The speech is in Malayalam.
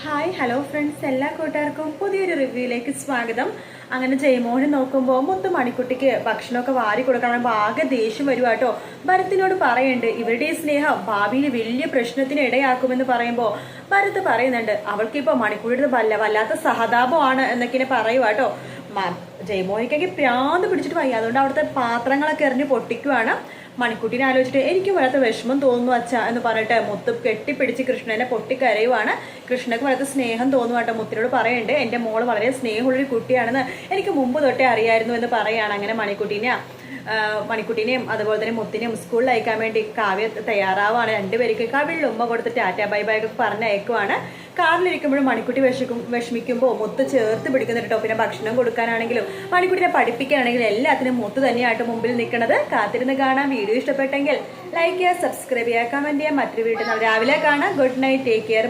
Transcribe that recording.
ഹായ് ഹലോ ഫ്രണ്ട്സ് എല്ലാ കൂട്ടുകാർക്കും പുതിയൊരു റിവ്യൂയിലേക്ക് സ്വാഗതം. അങ്ങനെ ജയമോഹനെ നോക്കുമ്പോൾ മുത്തു മണിക്കുട്ടിക്ക് ഭക്ഷണമൊക്കെ വാരി കൊടുക്കണം ആകെ ദേഷ്യം വരുക കേട്ടോ. ഭരത്തിനോട് പറയുന്നുണ്ട് ഇവരുടെ സ്നേഹം ഭാവിയിൽ വലിയ പ്രശ്നത്തിന് ഇടയാക്കുമെന്ന് പറയുമ്പോൾ ഭരത് പറയുന്നുണ്ട് അവൾക്കിപ്പോൾ മണിക്കുട്ടിയുടെ വല്ല വല്ലാത്ത സഹതാപമാണ് എന്നൊക്കെ പറയുക കേട്ടോ. ജയമോഹിക്കൊക്കെ പ്രാന്ത് പിടിച്ചിട്ട് വയ്യ. അതുകൊണ്ട് അവിടുത്തെ പാത്രങ്ങളൊക്കെ എറിഞ്ഞ് പൊട്ടിക്കുവാണ്. മണിക്കുട്ടീനെ ആലോചിച്ചിട്ട് എനിക്ക് വല്ലാത്ത വിഷമം തോന്നുന്നു അച്ഛ എന്ന് പറഞ്ഞിട്ട് മുത്ത് കെട്ടിപ്പിടിച്ച് കൃഷ്ണനെ പൊട്ടിക്കരയുവാണ്. കൃഷ്ണക്ക് വല്ലാത്ത സ്നേഹം തോന്നുവാട്ടോ മുത്തിനോട് പറയുന്നുണ്ട് എന്റെ മോൾ വളരെ സ്നേഹമുള്ളൊരു കുട്ടിയാണെന്ന് എനിക്ക് മുമ്പ് തൊട്ടേ അറിയായിരുന്നു എന്ന് പറയാണ് അങ്ങനെ മണിക്കുട്ടീനെ. മണിക്കുട്ടീനെയും അതുപോലെ തന്നെ മുത്തിനെയും സ്കൂളിൽ അയക്കാൻ വേണ്ടി കാവ്യ തയ്യാറാവാണ്. രണ്ടുപേർക്ക് കവിളിൽ ഉമ്മ കൊടുത്ത് ടാറ്റ ബൈ ബൈ ഒക്കെ പറഞ്ഞയക്കുവാണ്. കാറിലിരിക്കുമ്പോഴും മണിക്കുട്ടി വിഷക്കും വിഷമിക്കുമ്പോൾ മുത്ത് ചേർത്ത് പിടിക്കുന്ന കേട്ടോ പിന്നെ ഭക്ഷണം കൊടുക്കാനാണെങ്കിലും മണിക്കുട്ടിനെ പഠിപ്പിക്കാനാണെങ്കിലും എല്ലാത്തിനും മുത്ത് തന്നെയായിട്ട് മുമ്പിൽ നിൽക്കുന്നത് കാത്തിരുന്ന് കാണാം. വീഡിയോ ഇഷ്ടപ്പെട്ടെങ്കിൽ ലൈക്ക് ചെയ്യുക സബ്സ്ക്രൈബ് ചെയ്യുക കമന്റ് ചെയ്യുക. മറ്റൊരു വീട്ടിൽ രാവിലെ കാണാം. Good night take care